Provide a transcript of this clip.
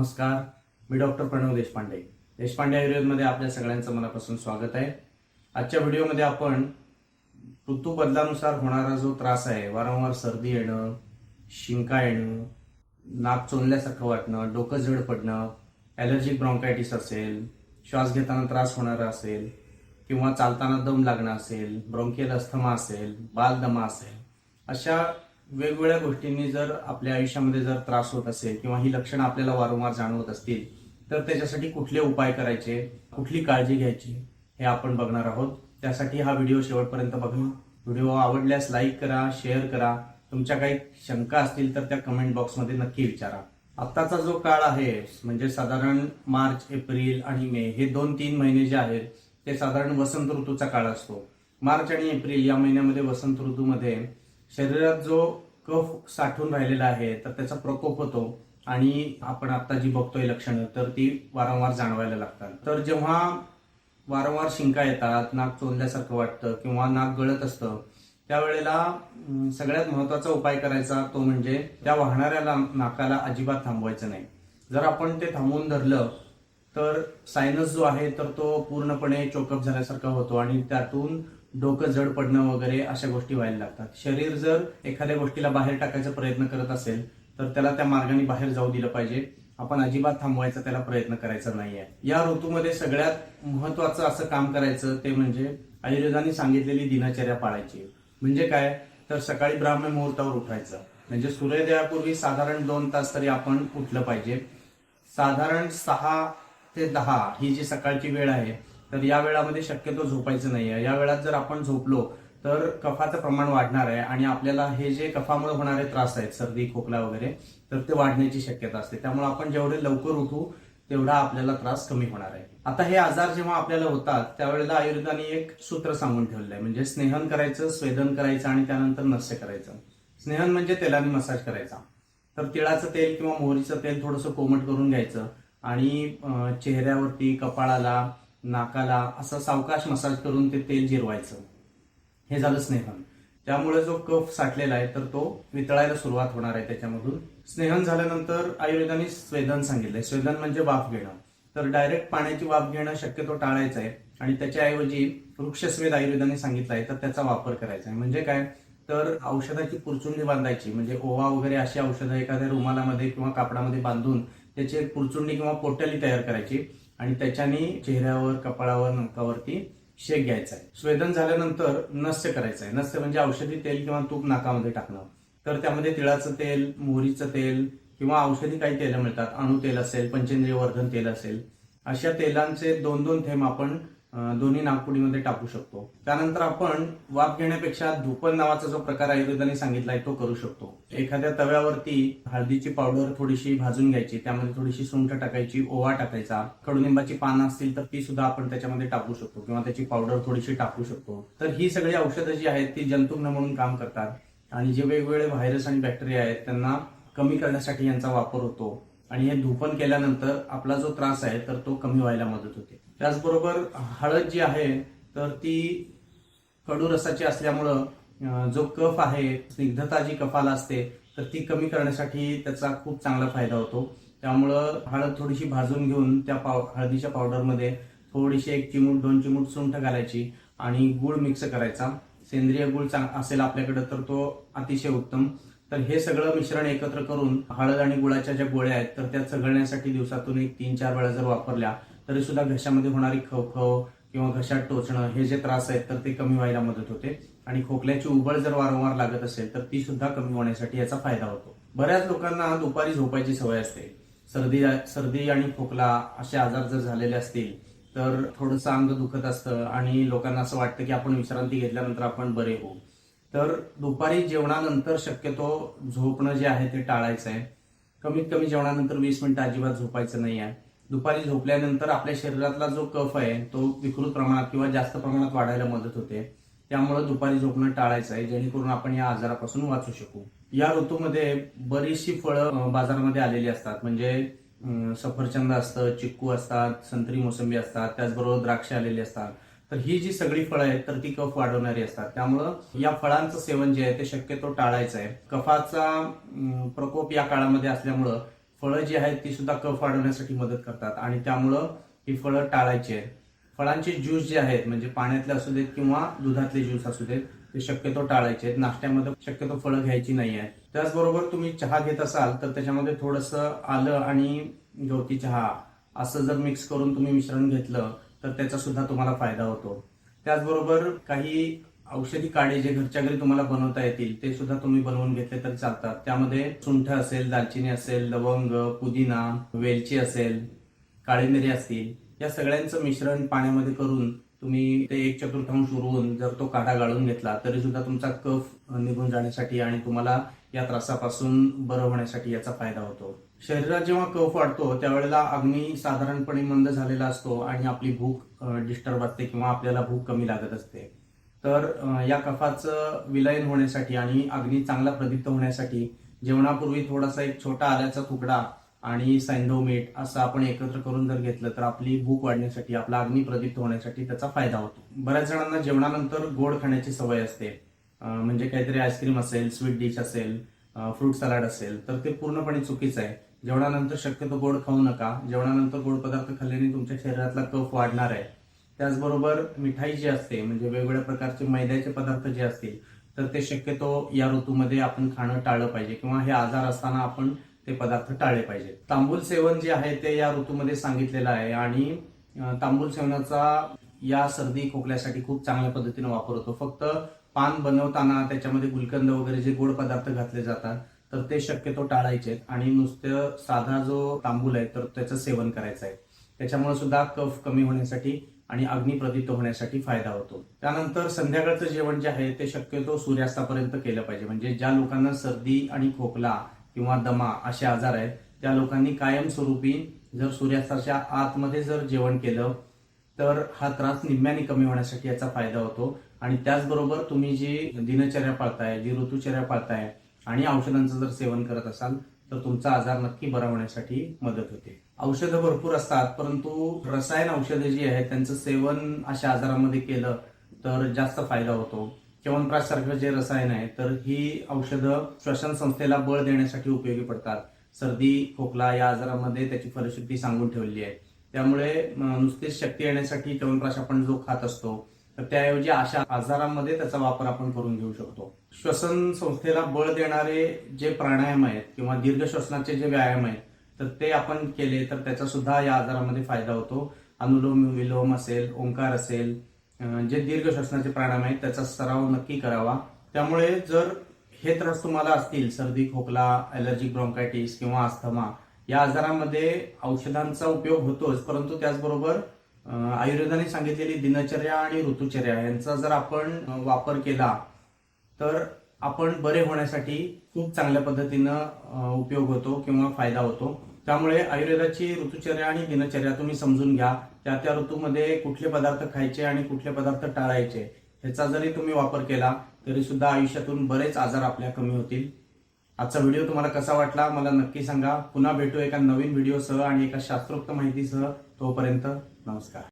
नमस्कार. मी डॉक्टर प्रणव देशपांडे. देशपांडे आयुर्वेदमध्ये आपल्या सगळ्यांचं मनापासून स्वागत आहे. आजच्या व्हिडिओमध्ये आपण ऋतू बदलानुसार होणारा जो त्रास आहे वारंवार सर्दी येणं शिंका येणं नाक चोंदल्यासारखं वाटणं डोकं जड पडणं ॲलर्जिक ब्रॉन्कायटिस असेल श्वास घेताना त्रास होणारा असेल किंवा चालताना दम लागणं असेल ब्रॉन्कियल अस्थमा असेल बालदमा असेल अशा वेगवेगळ्या गोष्टींनी जर आपल्या आयुष्यामध्ये जर त्रास होत असेल किंवा ही लक्षणं आपल्याला वारंवार जाणवत असतील तर त्याच्यासाठी कुठले उपाय करायचे कुठली काळजी घ्यायची हे आपण बघणार आहोत. त्यासाठी हा व्हिडिओ शेवटपर्यंत बघा. व्हिडिओ आवडल्यास लाईक करा शेअर करा. तुमच्या काही शंका असतील तर त्या कमेंट बॉक्समध्ये नक्की विचारा. आत्ताचा जो काळ आहे म्हणजे साधारण मार्च एप्रिल आणि मे हे दोन तीन महिने जे आहेत ते साधारण वसंत ऋतूचा काळ असतो. मार्च आणि एप्रिल या महिन्यामध्ये वसंत ऋतूमध्ये शरीरात जो कफ साठून राहिलेला आहे तर त्याचा प्रकोप होतो. आणि आपण आता जी बघतोय लक्षणं तर ती वारंवार जाणवायला लागतात. तर जेव्हा वारंवार शिंका येतात नाक चोंदल्यासारखं वाटतं किंवा नाक गळत असतं त्यावेळेला सगळ्यात महत्त्वाचा उपाय करायचा तो म्हणजे त्या वाहणाऱ्या नाकाला अजिबात थांबवायचं नाही. जर आपण ते थांबवून धरलं तर सायनस जो आहे तर तो पूर्णपणे चोकअप झाल्यासारखा होतो आणि त्यातून डोकं जड पडणं वगैरे अशा गोष्टी व्हायला लागतात. शरीर जर एखाद्या गोष्टीला बाहेर टाकायचा प्रयत्न करत असेल तर त्याला त्या मार्गाने बाहेर जाऊ दिलं पाहिजे. आपण अजिबात थांबवायचा त्याला प्रयत्न करायचा नाहीये. या ऋतूमध्ये सगळ्यात महत्वाचं असं काम करायचं ते म्हणजे आयुर्वेदाने सांगितलेली दिनचर्या पाळायची. म्हणजे काय? तर सकाळी ब्राह्मण मुहूर्तावर उठायचं. म्हणजे सूर्योदयापूर्वी साधारण दोन तास तरी आपण उठलं पाहिजे. साधारण सहा ते दहा ही जी सकाळची वेळ आहे तर या वेळामध्ये शक्यतो झोपायचं नाहीये. या वेळात जर आपण झोपलो तर कफाचं प्रमाण वाढणार आहे आणि आपल्याला हे जे कफामुळे होणारे त्रास आहेत सर्दी खोकला वगैरे तर ते वाढण्याची शक्यता असते. त्यामुळे आपण जेवढे लवकर उठू तेवढा आपल्याला त्रास कमी होणार आहे. आता हे आजार जेव्हा आपल्याला होतात त्यावेळेला आयुर्वेदाने एक सूत्र सांगून ठेवलं आहे म्हणजे स्नेहन करायचं स्वेदन करायचं आणि त्यानंतर नस्य करायचं. स्नेहन म्हणजे तेलाने मसाज करायचा. तर तिळाचं तेल किंवा मोहरीचं तेल थोडंसं कोमट करून घ्यायचं आणि चेहऱ्यावरती कपाळाला नाकाला असं सावकाश मसाज करून ते तेल जिरवायचं. हे झालं स्नेहन. त्यामुळे जो कफ साठलेला आहे तर तो वितळायला सुरुवात होणार आहे त्याच्यामधून. स्नेहन झाल्यानंतर आयुर्वेदाने स्वेदन सांगितलंय. स्वेदन म्हणजे वाफ घेणं. तर डायरेक्ट पाण्याची वाफ घेणं शक्यतो टाळायचं आहे. आणि त्याच्याऐवजी वृक्षस्वेद आयुर्वेदाने सांगितलं आहे तर त्याचा वापर करायचा आहे. म्हणजे काय? तर औषधाची पुरचुंडी बांधायची. म्हणजे ओवा वगैरे अशी औषधं एखाद्या रुमालामध्ये किंवा कापडामध्ये बांधून त्याची एक पुरचुंडी किंवा पोटली तयार करायची. आणि त्याच्याने चेहऱ्यावर कपाळावर नकावरती शेक घ्यायचा आहे. स्वेदन झाल्यानंतर नस्य करायचं आहे. नस्य म्हणजे औषधी तेल किंवा तूप नाकामध्ये टाकणं. तर त्यामध्ये तिळाचं तेल मोहरीचं तेल किंवा औषधी काही तेलं मिळतात. अणु तेल असेल पंचेंद्रिय वर्धन तेल असेल. अशा तेलांचे दोन दोन थेंब आपण दोन्ही नागपुडीमध्ये टाकू शकतो. त्यानंतर आपण वाफ घेण्यापेक्षा धुपन नावाचा जो प्रकार आयुर्वेदाने सांगितलाय तो करू शकतो. एखाद्या तव्यावरती हळदीची पावडर थोडीशी भाजून घ्यायची त्यामध्ये थोडीशी सुंठ टाकायची ओवा टाकायचा. कडुनिंबाची पानं असतील तर ती सुद्धा आपण त्याच्यामध्ये टाकू शकतो किंवा त्याची पावडर थोडीशी टाकू शकतो. तर ही सगळी औषधं जी आहेत ती जंतुग्न म्हणून काम करतात. आणि जे वेगवेगळे व्हायरस आणि बॅक्टेरिया आहेत त्यांना कमी करण्यासाठी यांचा वापर होतो. आणि हे धुपन केल्यानंतर आपला जो त्रास आहे तर तो कमी व्हायला मदत होते. त्याचबरोबर हळद जी आहे तर ती कडू रसाची असल्यामुळं जो कफ आहे स्निग्धता जी कफाला असते तर ती कमी करण्यासाठी त्याचा खूप चांगला फायदा होतो. त्यामुळं हळद थोडीशी भाजून घेऊन त्या पाव हळदीच्या पावडरमध्ये थोडीशी एक चिमूट दोन चिमूट सुंठ घालायची आणि गुळ मिक्स करायचा. सेंद्रिय गुळ चांग असेल आपल्याकडे तर तो अतिशय उत्तम. तर हे सगळं मिश्रण एकत्र करून हळद आणि गुळाच्या ज्या गोळ्या आहेत तर त्या चघळण्यासाठी दिवसातून एक तीन चार वेळा जर वापरल्या तरी सुद्धा घशामध्ये होणारी खवखव किंवा घशात टोचणं हे जे त्रास आहेत तर ते कमी व्हायला मदत होते. आणि खोकल्याची उबळ जर वारंवार लागत असेल तर ती सुद्धा कमी होण्यासाठी याचा फायदा होतो. बऱ्याच लोकांना दुपारी झोपायची सवय असते. सर्दी सर्दी आणि खोकला असे आजार जर झालेले असतील तर थोडंसं अंग दुखत असतं आणि लोकांना असं वाटतं की आपण विश्रांती घेतल्यानंतर आपण बरे होऊ. तर दुपारी जेवणानंतर शक्यतो झोपणं जे आहे ते टाळायचं आहे कमीत कमी जेवणानंतर वीस मिनिटं अजिबात झोपायचं नाही आहे दुपारी झोपल्यानंतर आपल्या शरीरातला जो कफ आहे तो विकृत प्रमाणात किंवा जास्त प्रमाणात वाढायला मदत होते. त्यामुळे दुपारी झोपणं टाळायचं आहे जेणेकरून आपण या आजारापासून वाचू शकू. या ऋतूमध्ये बरीचशी फळं बाजारामध्ये आलेली असतात. म्हणजे सफरचंद असतं चिक्कू असतात संत्री मोसंबी असतात त्याचबरोबर द्राक्ष आलेली असतात. तर ही जी सगळी फळं आहेत तर ती कफ वाढवणारी असतात. त्यामुळं या फळांचं सेवन जे आहे ते शक्यतो टाळायचं आहे. कफाचा प्रकोप या काळामध्ये असल्यामुळं फळं जी आहेत ती सुद्धा कफ वाढवण्यासाठी मदत करतात. आणि त्यामुळं ही फळं टाळायची आहेत. फळांचे ज्यूस जे आहेत म्हणजे पाण्यातले असू देत किंवा दुधातले ज्यूस असू देत ते शक्यतो टाळायचे आहेत. नाश्त्यामध्ये शक्यतो फळं घ्यायची नाही आहेत. त्याचबरोबर तुम्ही चहा घेत असाल तर त्याच्यामध्ये थोडंसं आलं आणि गवती चहा असं जर मिक्स करून तुम्ही मिश्रण घेतलं तर त्याचा सुद्धा तुम्हाला फायदा होतो. त्याचबरोबर काही औषधी काढे जे घरच्या घरी तुम्हाला बनवता येतील ते सुद्धा तुम्ही बनवून घेतले तर चालतात. त्यामध्ये सुंठ असेल दालचिनी असेल लवंग पुदिना वेलची असेल काळी मिरी असतील या सगळ्यांचं मिश्रण पाण्यामध्ये करून तुम्ही ते एक चतुर्थांश उरवून जर तो काढा गाळून घेतला तरी सुद्धा तुमचा कफ निघून जाण्यासाठी आणि तुम्हाला या त्रासापासून बरं होण्यासाठी याचा फायदा होतो. शरीरात जेव्हा कफ वाढतो त्यावेळेला अग्नी साधारणपणे मंद झालेला असतो आणि आपली भूक डिस्टर्ब असते किंवा आपल्याला भूक कमी लागत असते. तर या कफाचं विलयन होण्यासाठी आणि अग्नी चांगला प्रदीप्त होण्यासाठी जेवणापूर्वी थोडासा एक छोटा आल्याचा तुकडा आणि सैंधव मीठ असं आपण एकत्र करून जर घेतलं तर आपली भूक वाढण्यासाठी आपला अग्नी प्रदीप्त होण्यासाठी त्याचा फायदा होतो. बऱ्याच जणांना जेवणानंतर गोड खाण्याची सवय असते. म्हणजे काहीतरी आईस्क्रीम असेल स्वीट डिश असेल फ्रूट सलाड असेल तर ते पूर्णपणे चुकीचं आहे. जेवणानंतर शक्यतो गोड खाऊ नका. जेवणानंतर गोड पदार्थ खाल्ल्याने तुमच्या शरीरातला कफ वाढणार आहे. त्याचबरोबर मिठाई जी असते म्हणजे वेगवेगळ्या प्रकारचे मैद्याचे पदार्थ जे असतील तर ते शक्यतो या ऋतूमध्ये आपण खाणं टाळलं पाहिजे किंवा हे आजार असताना आपण ते पदार्थ टाळले पाहिजे तांबूल सेवन जे आहे ते या ऋतूमध्ये सांगितलेलं आहे आणि तांबूल सेवनाचा या सर्दी खोकल्यासाठी खूप चांगल्या पद्धतीने वापर होतो. फक्त पान बनवताना त्याच्यामध्ये गुलकंद वगैरे जे गोड पदार्थ घातले जातात तर ते शक्यतो टाळायचे आणि नुसतं साधा जो तांबूल आहे तर त्याचं सेवन करायचं आहे. त्याच्यामुळे सुद्धा कफ कमी होण्यासाठी आणि अग्नी होण्यासाठी फायदा होतो. त्यानंतर संध्याकाळचं जेवण जे आहे ते शक्यतो सूर्यास्तापर्यंत केलं पाहिजे. म्हणजे ज्या लोकांना सर्दी आणि खोकला किंवा दमा असे आजार आहेत त्या लोकांनी कायमस्वरूपी जर सूर्यास्ताच्या आतमध्ये जर जेवण केलं तर हा त्रास निम्म्याने कमी होण्यासाठी याचा फायदा होतो. आणि त्याचबरोबर तुम्ही जी दिनचर्या पाळताय जी ऋतुचर्या पाळताय आणि औषधांचं जर सेवन करत असाल तर तुमचा आजार नक्की बरा होण्यासाठी मदत होते. औषधं भरपूर असतात परंतु रसायन औषधं जी आहेत त्यांचं सेवन अशा आजारामध्ये केलं तर जास्त फायदा होतो. च्यवनप्राश सारखं जे रसायन आहे तर ही औषधं श्वसन संस्थेला बळ देण्यासाठी उपयोगी पडतात. सर्दी खोकला या आजारामध्ये त्याची फलशुद्धी सांगून ठेवली आहे. त्यामुळे नुसतेच नुसतीच शक्ती येण्यासाठी च्यवनप्राश आपण जो खात असतो तर त्याऐवजी अशा आजारांमध्ये त्याचा वापर आपण करून घेऊ शकतो. श्वसन संस्थेला बळ देणारे जे प्राणायाम आहेत किंवा दीर्घ श्वसनाचे जे व्यायाम आहेत तर ते आपण केले तर त्याचा सुद्धा या आजारामध्ये फायदा होतो. अनुलोम विलोम असेल ओंकार असेल जे दीर्घ श्वसनाचे प्राणायाम आहेत त्याचा सराव नक्की करावा. त्यामुळे जर हे त्रास तुम्हाला असतील सर्दी खोकला ॲलर्जिक ब्रॉन्कायटिस किंवा अस्थमा या आजारामध्ये औषधांचा उपयोग होतोच परंतु त्याचबरोबर आयुर्वेदाने सांगितलेली दिनचर्या आणि ऋतुचर्या यांचा जर आपण वापर केला तर आपण बरे होण्यासाठी खूप चांगल्या पद्धतीनं उपयोग होतो किंवा फायदा होतो. त्यामुळे आयुर्वेदाची ऋतुचर्या आणि दिनचर्या तुम्ही समजून घ्या. त्या त्या ऋतूमध्ये कुठले पदार्थ खायचे आणि कुठले पदार्थ टाळायचे ह्याचा जरी तुम्ही वापर केला तरी सुद्धा आयुष्यातून बरेच आजार आपल्या कमी होतील. आजचा व्हिडिओ तुम्हाला कसा वाटला मला नक्की सांगा. पुन्हा भेटू एका नवीन व्हिडिओसह आणि एका शास्त्रोक्त माहितीसह. तोपर्यंत नमस्कार.